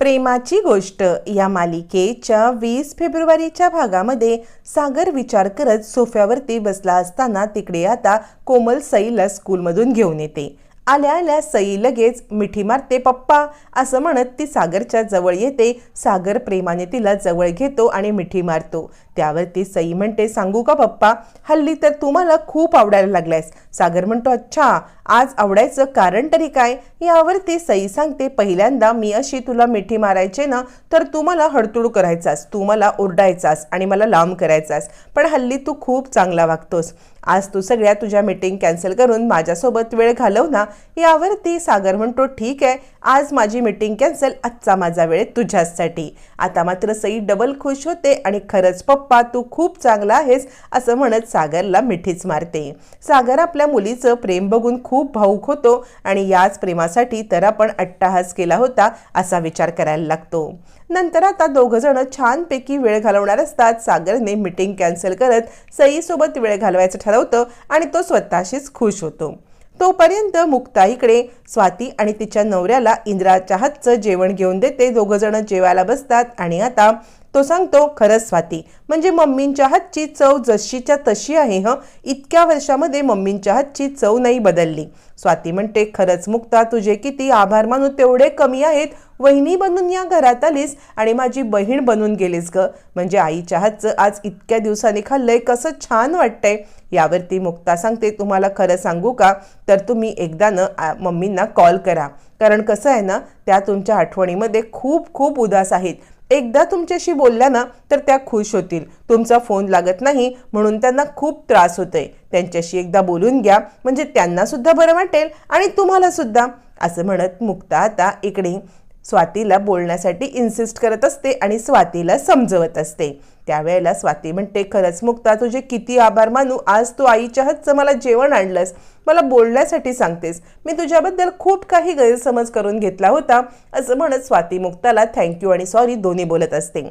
प्रेमाची गोष्ट या मालिकेच्या वीस फेब्रुवारीच्या भागामध्ये सागर विचार करत सोफ्यावरती बसला असताना तिकडे आता कोमल सईला स्कूलमधून घेऊन येते. आल्या आल्या सई लगेच मिठी मारते पप्पा असं म्हणत ती सागरच्या जवळ येते. सागर प्रेमाने तिला जवळ घेतो आणि मिठी मारतो. त्यावरती सई म्हणते सांगू का पप्पा हल्ली तर तू मला खूप आवडायला लागलायस. सागर म्हणतो अच्छा आज आवडायचं कारण तरी काय? यावरती सई सांगते पहिल्यांदा मी अशी तुला मिठी मारायचे ना तर तू मला हडतुड करायचास तू मला ओरडायचास आणि मला लांब करायचास. पण हल्ली तू खूप चांगला वागतोस. आज तू सगळ्या तुझ्या मीटिंग कॅन्सल करून माझ्यासोबत वेळ घालव ना. यावरती सागर म्हणतो ठीक आहे आज माझी मीटिंग कॅन्सल आजचा माझा वेळ तुझ्यासाठी आता मात्र सई डबल खुश होते आणि खरंच पप्पा तू खूप चांगला आहेस असं म्हणत सागरला मिठीच मारते. सागर आपल्या मुलीचं प्रेम बघून खूप खूप भाऊक होतो आणि याच प्रेमासाठी तर आपण अट्टाहास केला होता असा विचार करायला लागतो. नंतर आता दोघंजणं छानपैकी वेळ घालवणार असतात. सागरने मीटिंग कॅन्सल करत सईसोबत वेळ घालवायचं ठरवतं आणि तो स्वतःशीच खुश होतो. तोपर्यंत मुक्ताईकडे स्वाती आणि तिच्या नवऱ्याला इंद्राच्या हातचं जेवण घेऊन देते. दोघंजणं जेवायला बसतात आणि आता तो सांगतो खरंच स्वाती म्हणजे मम्मींच्या हातची चव जशीच्या तशी आहे हं? इतक्या वर्षामध्ये मम्मींच्या हातची चव नाही बदलली. स्वाती म्हणते खरंच मुक्ता तुझे किती आभार मानू तेवढे कमी आहेत. वहिनी बनून या घरात आलीस आणि माझी बहीण बनून गेलीस ग. म्हणजे आईच्या हातचं आज इतक्या दिवसांनी खाल्लंय कसं छान वाटतंय. यावरती मुक्ता सांगते तुम्हाला खरं सांगू का? तर तुम्ही एकदा न मम्मींना कॉल करा. कारण कसं आहे ना त्या तुमच्या आठवणीमध्ये खूप खूप उदास आहेत. एकदा तुमच्याशी बोलल्या ना तर त्या खुश होतील. तुमचा फोन लागत नाही म्हणून त्यांना खूप त्रास होतोय. त्यांच्याशी एकदा बोलून घ्या म्हणजे त्यांना सुद्धा बरं वाटेल आणि तुम्हाला सुद्धा असं म्हणत मुक्ता आता इकडे स्वातीला बोलण्यासाठी इन्सिस्ट करत असते आणि स्वातीला समजवत असते. त्यावेळेला स्वाती म्हणते खरंच मुक्ता तुझे किती आभार मानू. आज तू आईच्या हातचं मला जेवण आणलंस. मला बोलण्यासाठी सांगतेस. मी तुझ्याबद्दल खूप काही गैरसमज करून घेतला होता. असं म्हणत स्वाती मुक्ताला थँक्यू आणि सॉरी दोन्ही बोलत असते.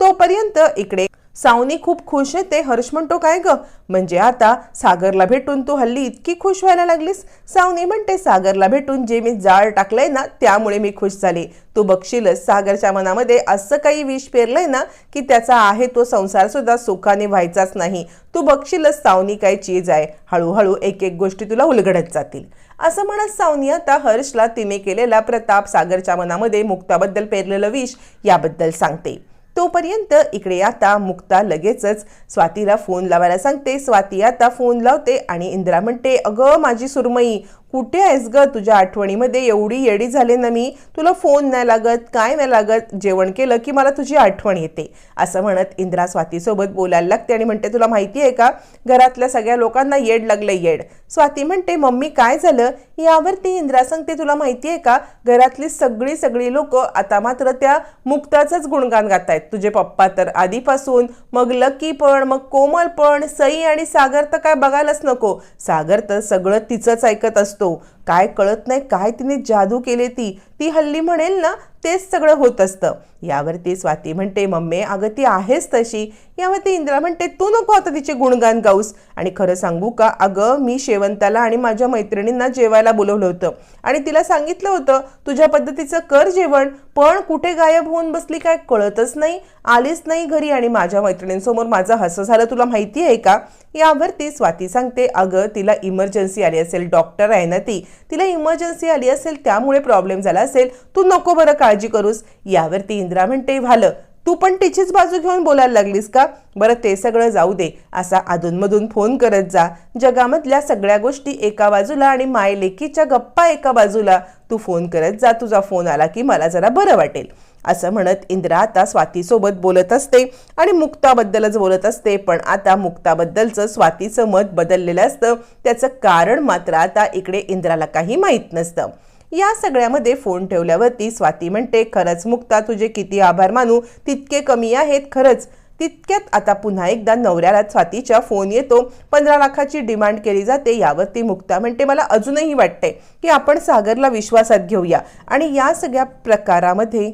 तोपर्यंत इकडे सावनी खूप खुश येते हर्ष म्हणतो काय ग? म्हणजे आता सागरला भेटून तू हल्ली इतकी खुश व्हायला लागलीस. सावनी म्हणते सागरला भेटून जे मी जाळ टाकलंय ना त्यामुळे मी खुश झाले. तू बघशीलच सागरच्या मनामध्ये असं काही विष पेरलंय ना की त्याचा आहे तो संसार सुद्धा सुखाने व्हायचाच नाही. तू बघशीलच सावनी काय चीज आहे. हळूहळू एक एक गोष्टी तुला उलगडत जातील. असं म्हणत सावनी आता हर्षला तिने केलेला प्रताप सागरच्या मनामध्ये मुक्ताबद्दल पेरलेलं विष याबद्दल सांगते. तोपर्यंत इकडे आता मुक्ता लगेचच स्वातीला फोन लावायला सांगते. स्वाती आता फोन लावते आणि इंदिरा म्हणते अगं माझी सुरमई कुठे आहेस ग? तुझ्या आठवणीमध्ये एवढी येडी झाले ना मी. तुला फोन नाही लागत काय नाही लागत जेवण केलं की मला तुझी आठवण येते. असं म्हणत इंदिरा स्वातीसोबत बोलायला लागते आणि म्हणते तुला माहिती आहे का? घरातल्या सगळ्या लोकांना येड लागलं येड. स्वाती म्हणते मम्मी काय झालं? यावरती इंदिरा सांगते तुला माहिती आहे का? घरातली सगळी सगळी लोक आता मात्र त्या मुक्ताचंच गुणगान गातायत. तुझे पप्पा तर आधीपासून. मग लकी पण मग कोमल पण सई आणि सागर तर काय बघायलाच नको. सागर तर सगळं तिचंच ऐकत असतो. काय कळत नाही काय तिने जादू केले ती. ती हल्ली म्हणेल ना तेच सगळं होत असतं. यावरती स्वाती म्हणते मम्मी अगं ती आहेस तशी. यावरती इंदिरा म्हणते तू नको आता तिचे गुणगान गाऊस. आणि खरं सांगू का अगं मी शेवंताला आणि माझ्या मैत्रिणींना जेवायला बोलवलं होतं. आणि तिला सांगितलं होतं तुझ्या पद्धतीचं कर जेवण पण कुठे गायब होऊन बसली काय कळतच नाही. आलीच नाही घरी आणि माझ्या मैत्रिणींसमोर माझं हसं झालं तुला माहिती आहे का? यावरती स्वाती सांगते अगं तिला इमर्जन्सी आली असेल डॉक्टर आहे ना ती. तिला इमर्जन्सी आली असेल त्यामुळे प्रॉब्लेम झाला असेल. तू नको बरं काळजी करूस. यावरती इंदिरा म्हणते झालं तू पण तिचीच बाजू घेऊन बोलायला लागलीस का? बरं ते सगळं जाऊ दे. असा अधूनमधून फोन करत जा. जगामधल्या सगळ्या गोष्टी एका बाजूला आणि मायलेकीच्या गप्पा एका बाजूला. तू फोन करत जा. तुझा फोन आला की मला जरा बरं वाटेल. असं म्हणत इंदिरा आता स्वातीसोबत बोलत असते आणि मुक्ताबद्दलच बोलत असते. पण आता मुक्ताबद्दलचं स्वातीचं मत बदललेलं असतं. त्याचं कारण मात्र आता इकडे इंदिराला काही माहीत नसतं. या सगळ्यामध्ये फोन ठेवल्यावरती स्वाती म्हणते खरंच मुक्ता तुझे किती आभार मानू. तितके कमी आहेत खरंच. तितक्यात आता पुन्हा एकदा नवऱ्याला स्वातीच्या फोन येतो. पंधरा लाखाची डिमांड केली जाते यावरती मुक्ता म्हणते मला अजूनही वाटते की आपण सागरला विश्वासात घेऊया आणि या सगळ्या प्रकारामध्ये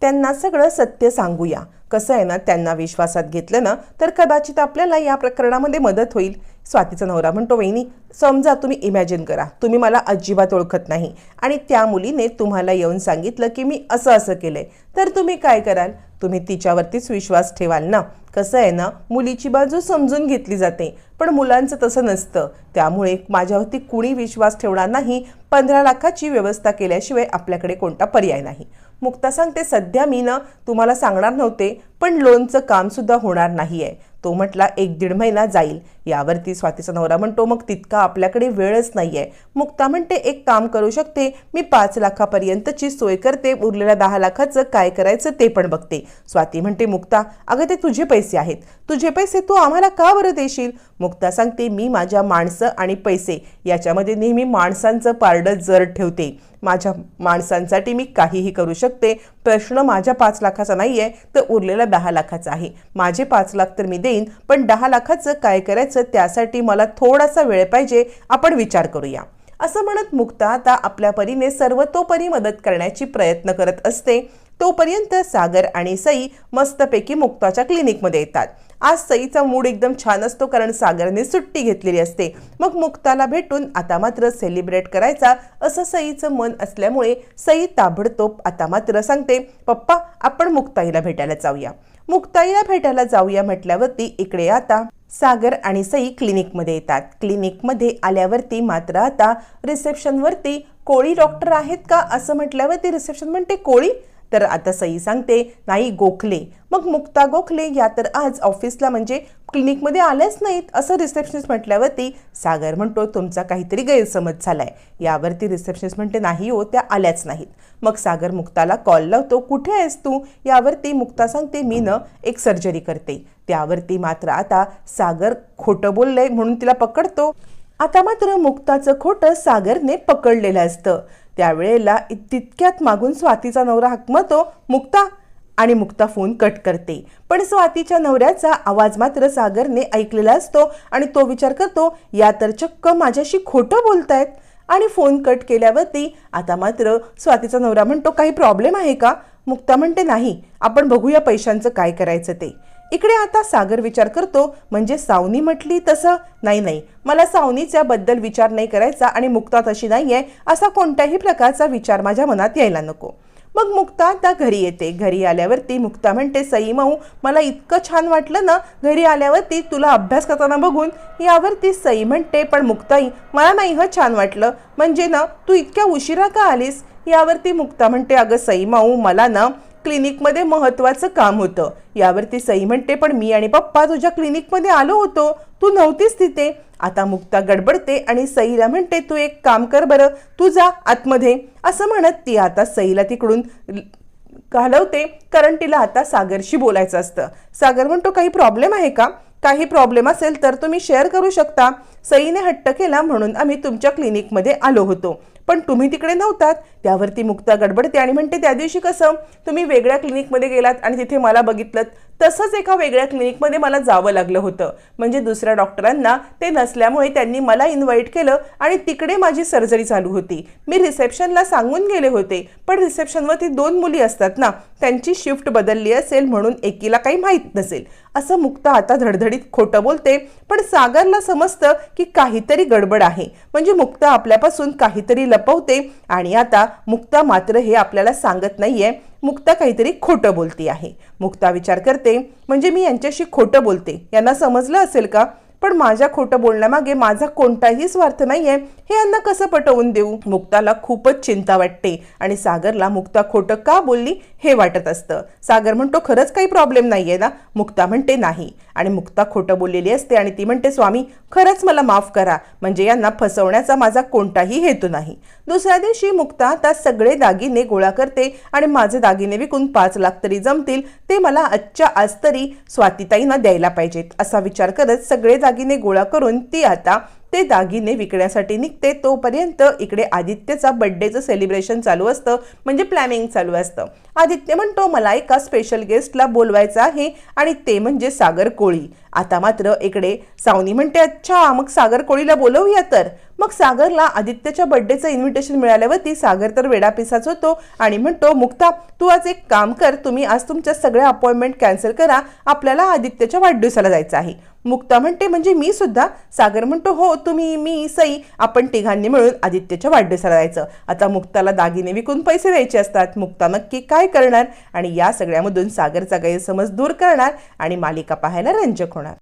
त्यांना सगळं सत्य सांगूया. कसं आहे ना त्यांना विश्वासात घेतलं ना तर कदाचित आपल्याला या प्रकरणामध्ये मदत होईल. स्वातीचा नवरा म्हणतो वहिनी समजा तुम्ही इमॅजिन करा तुम्ही मला अजिबात ओळखत नाही आणि त्या मुलीने तुम्हाला येऊन सांगितलं की मी असं असं केलं आहे तर तुम्ही काय कराल? तुम्ही तिच्यावरतीच विश्वास ठेवाल ना. कसं आहे ना मुलीची बाजू समजून घेतली जाते पण मुलांचं तसं नसतं. त्यामुळे माझ्यावरती कुणी विश्वास ठेवणार नाही पंधरा लाखाची व्यवस्था केल्याशिवाय आपल्याकडे कोणता पर्याय नाही. मुक्ता सांगते सध्या मी ना तुम्हाला सांगणार नव्हते पण लोनचं कामसुद्धा होणार नाही आहे तो म्हटला एक दीड महिना जाईल. यावरती स्वातीचा नवरा म्हणतो मग तितका आपल्याकडे वेळच नाही आहे मुक्ता म्हणते एक काम करू शकते. मी पाच लाखापर्यंतची सोय करते. उरलेल्या दहा लाखाचं काय करायचं ते पण बघते. स्वाती म्हणते मुक्ता अगं ते तुझे पैसे आहेत. तुझे पैसे तू आम्हाला का बरं देशील? मुक्ता सांगते मी माझ्या माणसं आणि पैसे याच्यामध्ये नेहमी माणसांचं पारडं जर ठेवते माझ्या माणसांसाठी मी काहीही करू शकते. प्रश्न माझ्या पाच लाखाचा नाही आहे तर उरलेला दहा लाखाचा आहे. माझे पाच लाख तर मी देईन पण दहा लाखाचं काय करायचं त्यासाठी मला थोडासा वेळ पाहिजे आपण विचार करूया. असं म्हणत मुक्ता आता आपल्या परीने सर्वतोपरी मदत करण्याची प्रयत्न करत असते. तोपर्यंत सागर आणि सई मस्तपैकी मुक्ताच्या क्लिनिकमध्ये येतात. आज सईचा मूड एकदम छान असतो कारण सागरने सुट्टी घेतलेली असते. मग मुक्ताला भेटून आता मात्र सेलिब्रेट करायचा असं सईचं मन असल्यामुळे सई ताबडतोब आता मात्र सांगते पप्पा आपण मुक्ताईला भेटायला जाऊया. मुक्ताईला भेटायला जाऊया म्हटल्यावरती इकडे आता. सागर आणि सई क्लिनिकमध्ये येतात. क्लिनिकमध्ये आल्यावरती मात्र आता रिसेप्शनवरती कोळी डॉक्टर आहेत का असं म्हटल्यावरती रिसेप्शन म्हणते कोळी? तर आता सई सांगते नाही गोखले. मग मुक्ता गोखले या तर आज ऑफिसला म्हणजे क्लिनिकमध्ये आल्याच नाहीत असं रिसेप्शनिस्ट म्हटल्यावरती सागर म्हणतो तुमचा काहीतरी गैरसमज झाला आहे यावरती रिसेप्शनिस्ट म्हणते नाही हो त्या आल्याच नाहीत. मग सागर मुक्ताला कॉल लावतो कुठे आहेस तू? यावरती मुक्ता सांगते मी न एक सर्जरी करते. त्यावरती मात्र आता सागर खोटं बोललंय म्हणून तिला पकडतो. आता मात्र मुक्ताचं खोटं सागरने पकडलेलं असतं. त्यावेळेला तितक्यात मागून स्वातीचा नवरा हकमतो मुक्ता आणि मुक्ता फोन कट करते. पण स्वातीच्या नवऱ्याचा आवाज मात्र सागरने ऐकलेला असतो आणि तो विचार करतो या तर चक्क माझ्याशी खोटं बोलतायत. आणि फोन कट केल्यावरती आता मात्र स्वातीचा नवरा म्हणतो काही प्रॉब्लेम आहे का? मुक्ता म्हणते नाही. आपण बघूया पैशांचं काय करायचं ते. इकडे आता सागर विचार करतो म्हणजे सावनी म्हटली तसं? नाही नाही. मला सावनीच्या बद्दल विचार नाही करायचा आणि मुक्ता तशी नाहीये असा कोणत्याही प्रकारचा विचार माझ्या मनात यायला नको. मग मुक्ता आता घरी येते. घरी आल्यावरती मुक्ता म्हणते सई माऊ मला इतकं छान वाटलं ना घरी आल्यावरती तुला अभ्यास करताना बघून. यावरती सई म्हणते पण मुक्ताई मला नाही हं छान वाटलं. म्हणजे ना तू इतक्या उशिरा का आलीस? यावरती मुक्ता म्हणते अगं सई माऊ मला ना क्लिनिकमध्ये महत्त्वाचं काम होतं. यावरती सई म्हणते पण मी आणि पप्पा तुझ्या क्लिनिकमध्ये आलो होतो. तू नव्हतीस तिथे. आता मुक्ता गडबडते आणि सईला म्हणते तू एक काम कर बरं. तू जा आतमध्ये. असं म्हणत ती आता सईला तिकडून घालवते कारण तिला आता सागरशी बोलायचं असतं. सागर म्हणतो काही प्रॉब्लेम आहे का? काही प्रॉब्लेम असेल तर तुम्ही शेअर करू शकता. सईने हट्ट केला म्हणून आम्ही तुमच्या क्लिनिकमध्ये आलो होतो. पण तुम्ही तिकडे नव्हतात. त्यावरती मुक्ता गडबडते आणि म्हणते त्या दिवशी कसं तुम्ही वेगळ्या क्लिनिकमध्ये गेलात आणि तिथे मला बघितलं तसंच एका वेगळ्या क्लिनिकमध्ये मला जावं लागलं होतं. म्हणजे दुसऱ्या डॉक्टरांना ते नसल्यामुळे त्यांनी मला इन्व्हाइट केलं आणि तिकडे माझी सर्जरी चालू होती. मी रिसेप्शनला सांगून गेले होते पण रिसेप्शनवरती दोन मुली असतात ना त्यांची शिफ्ट बदलली असेल म्हणून एकीला काही माहीत नसेल. असं मुक्ता आता धडधडीत खोटं बोलते पण सागरला समजतं की काहीतरी गडबड आहे. म्हणजे मुक्ता आपल्यापासून काहीतरी लपवते आणि आता मुक्ता मात्र हे आपल्याला सांगत नाहीये. मुक्ता काहीतरी खोटं बोलती आहे मुक्ता विचार करते म्हणजे मी यांच्याशी खोटं बोलते? यांना समजलं असेल का? पण माझ्या खोटं बोलण्यामागे माझा कोणताही स्वार्थ नाहीये हे यांना कसं पटवून देऊ? मुक्ताला खूपच चिंता वाटते आणि सागरला मुक्ता खोटं का बोलली? हे वाटत असतं. सागर म्हणतो खरंच काही प्रॉब्लेम नाहीये ना? मुक्ता म्हणते नाही. आणि मुक्ता खोटं बोललेली असते आणि ती म्हणते स्वामी खरंच मला माफ करा. म्हणजे यांना फसवण्याचा माझा कोणताही हेतू नाही. दुसऱ्या दिवशी मुक्ता त्या सगळे दागिने गोळा करते आणि माझे दागिने विकून पाच लाख तरी जमतील ते मला आजच्या आज तरी स्वातीताईंना द्यायला पाहिजेत असा विचार करत सगळे दागिने गोळा करून ती आता ते दागिने विकण्यासाठी निघते. तोपर्यंत इकडे आदित्यचा बड्डेचं सेलिब्रेशन चालू असतं. म्हणजे प्लॅनिंग चालू असतं. आदित्य म्हणतो मला एका स्पेशल गेस्टला बोलवायचं आहे आणि ते म्हणजे सागर कोळी. आता मात्र इकडे सावनी म्हणते अच्छा मग सागर कोळीला बोलवूया तर. मग सागरला आदित्यच्या बर्थडेचं इन्व्हिटेशन मिळाल्यावरती सागर तर वेडापिसाच होतो आणि म्हणतो मुक्ता तू आज एक काम कर तुम्ही आज तुमच्या सगळ्या अपॉइंटमेंट कॅन्सल करा. आपल्याला आदित्यच्या वाढदिवसाला जायचं आहे. मुक्ता म्हणते म्हणजे मी सुद्धा? सागर म्हणतो हो तुम्ही मी सई आपण तिघांनी मिळून आदित्यच्या वाढदिवसाला जायचं. आता मुक्ताला दागिने विकून पैसे द्यायचे असतात. मुक्ता नक्की काय करणार? आणि या सगळ्यामधून सागरचा गैरसमज दूर करणार आणि मालिका पाहायला रंजक होणार.